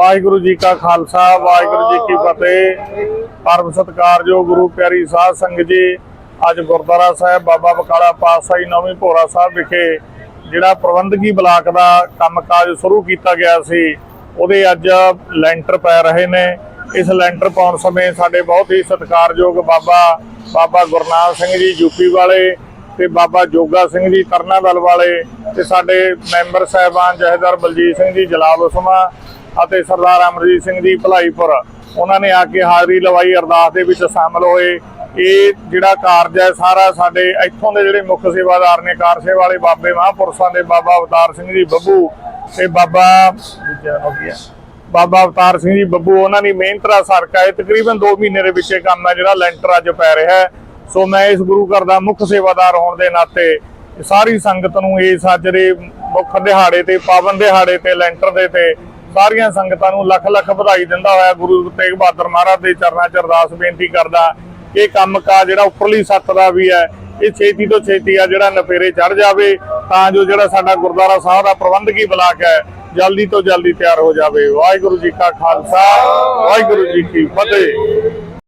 ਵਾਹਿਗੁਰੂ ਜੀ ਕਾ ਖਾਲਸਾ, ਵਾਹਿਗੁਰੂ ਜੀ ਕੀ ਫਤਿਹ। ਪਰਮ ਸਤਿਕਾਰਯੋਗ ਗੁਰੂ ਪਿਆਰੀ ਸਾਧ ਸੰਗਤ ਜੀ, ਅੱਜ ਗੁਰਦੁਆਰਾ ਸਾਹਿਬ ਬਾਬਾ ਬਕਾਲਾ ਪਾਤਸ਼ਾਹੀ ਨੌਵੀਂ ਭੋਰਾ ਸਾਹਿਬ ਵਿਖੇ ਜਿਹੜਾ ਪ੍ਰਬੰਧਕੀ ਬਲਾਕ ਦਾ ਕੰਮਕਾਜ ਸ਼ੁਰੂ ਕੀਤਾ ਗਿਆ ਸੀ, ਉਹਦੇ ਅੱਜ ਲੈਂਟਰ ਪੈ ਰਹੇ ਨੇ। ਇਸ ਲੈਂਟਰ ਪਾਉਣ ਸਮੇਂ ਸਾਡੇ ਬਹੁਤ ਹੀ ਸਤਿਕਾਰਯੋਗ ਬਾਬਾ ਬਾਬਾ ਗੁਰਨਾਮ ਸਿੰਘ ਜੀ ਯੂਪੀ ਵਾਲੇ ਤੇ ਬਾਬਾ ਜੋਗਾ ਸਿੰਘ ਜੀ ਤਰਨਾਦਲ ਵਾਲੇ ਤੇ ਸਾਡੇ ਮੈਂਬਰ ਸਾਹਿਬਾਨ ਜਹੇਦਾਰ ਬਲਜੀਤ ਸਿੰਘ ਜੀ ਜਲਾਲ ਉਸਮਾ ਅਤੇ ਸਰਦਾਰ ਅਮਰਜੀਤ ਸਿੰਘ ਜੀ ਭਲਾਈਪੁਰ, ਉਹਨਾਂ ਨੇ ਆ ਕੇ ਹਾਜ਼ਰੀ ਲਵਾਈ, ਅਰਦਾਸ ਦੇ ਵਿੱਚ ਸ਼ਾਮਲ ਹੋਏ। ਇਹ ਜਿਹੜਾ ਕਾਰਜ ਹੈ, ਸਾਰਾ ਸਾਡੇ ਇੱਥੋਂ ਦੇ ਜਿਹੜੇ ਮੁੱਖ ਸੇਵਾਦਾਰ ਨੇ, ਕਾਰ ਸੇਵਾ ਵਾਲੇ ਬਾਬੇ ਮਹਾਂਪੁਰਸ਼ਾਂ ਦੇ, ਬਾਬਾ ਅਵਤਾਰ ਸਿੰਘ ਜੀ ਬੱਬੂ ਤੇ ਬਾਬਾ ਬਾਬਾ ਅਵਤਾਰ ਸਿੰਘ ਜੀ ਬੱਬੂ, ਉਹਨਾਂ ਦੀ ਮਿਹਨਤ ਦਾ ਸਰਕਾ ਹੈ। ਤਕਰੀਬਨ 2 ਮਹੀਨੇ ਦੇ ਵਿੱਚ ਇਹ ਕੰਮ ਹੈ, ਜਿਹੜਾ ਲੈਂਟਰ ਅੱਜ ਪੈ ਰਿਹਾ ਹੈ। ਸੋ ਮੈਂ ਇਸ ਗੁਰੂ ਘਰ ਦਾ ਮੁੱਖ ਸੇਵਾਦਾਰ ਹੋਣ ਦੇ ਨਾਤੇ ਸਾਰੀ ਸੰਗਤ ਨੂੰ ਇਸ ਅੱਜ ਦੇ ਮੁੱਖ ਦਿਹਾੜੇ ਤੇ, ਪਾਵਨ ਦਿਹਾੜੇ ਤੇ, ਲੈਂਟਰ ਦੇ ਤੇ ਸਾਰੀਆਂ ਸੰਗਤਾਂ ਨੂੰ ਲੱਖ ਲੱਖ ਵਧਾਈ ਦਿੰਦਾ ਹੋਇਆ ਗੁਰੂ ਤੇਗ ਬਹਾਦਰ ਮਹਾਰਾਜ ਦੇ ਚਰਨਾਂ 'ਚ ਅਰਦਾਸ ਬੇਨਤੀ ਕਰਦਾ ਇਹ ਕੰਮ ਕਾ ਜਿਹੜਾ ਉੱਪਰਲੀ ਸੱਤ ਦਾ ਵੀ ਹੈ, ਇਹ ਛੇਤੀ ਤੋਂ ਛੇਤੀ ਆ ਜਿਹੜਾ ਨਫੇਰੇ ਚੜ ਜਾਵੇ, ਤਾਂ ਜੋ ਜਿਹੜਾ ਸਾਡਾ ਗੁਰਦੁਆਰਾ ਸਾਹਿਬ ਦਾ ਪ੍ਰਬੰਧਕੀ ਬਲਾਕ ਹੈ, ਜਲਦੀ ਤੋਂ ਜਲਦੀ ਤਿਆਰ ਹੋ ਜਾਵੇ। ਵਾਹਿਗੁਰੂ ਜੀ ਕਾ ਖਾਲਸਾ, ਵਾਹਿਗੁਰੂ ਜੀ ਕੀ ਫਤਿਹ।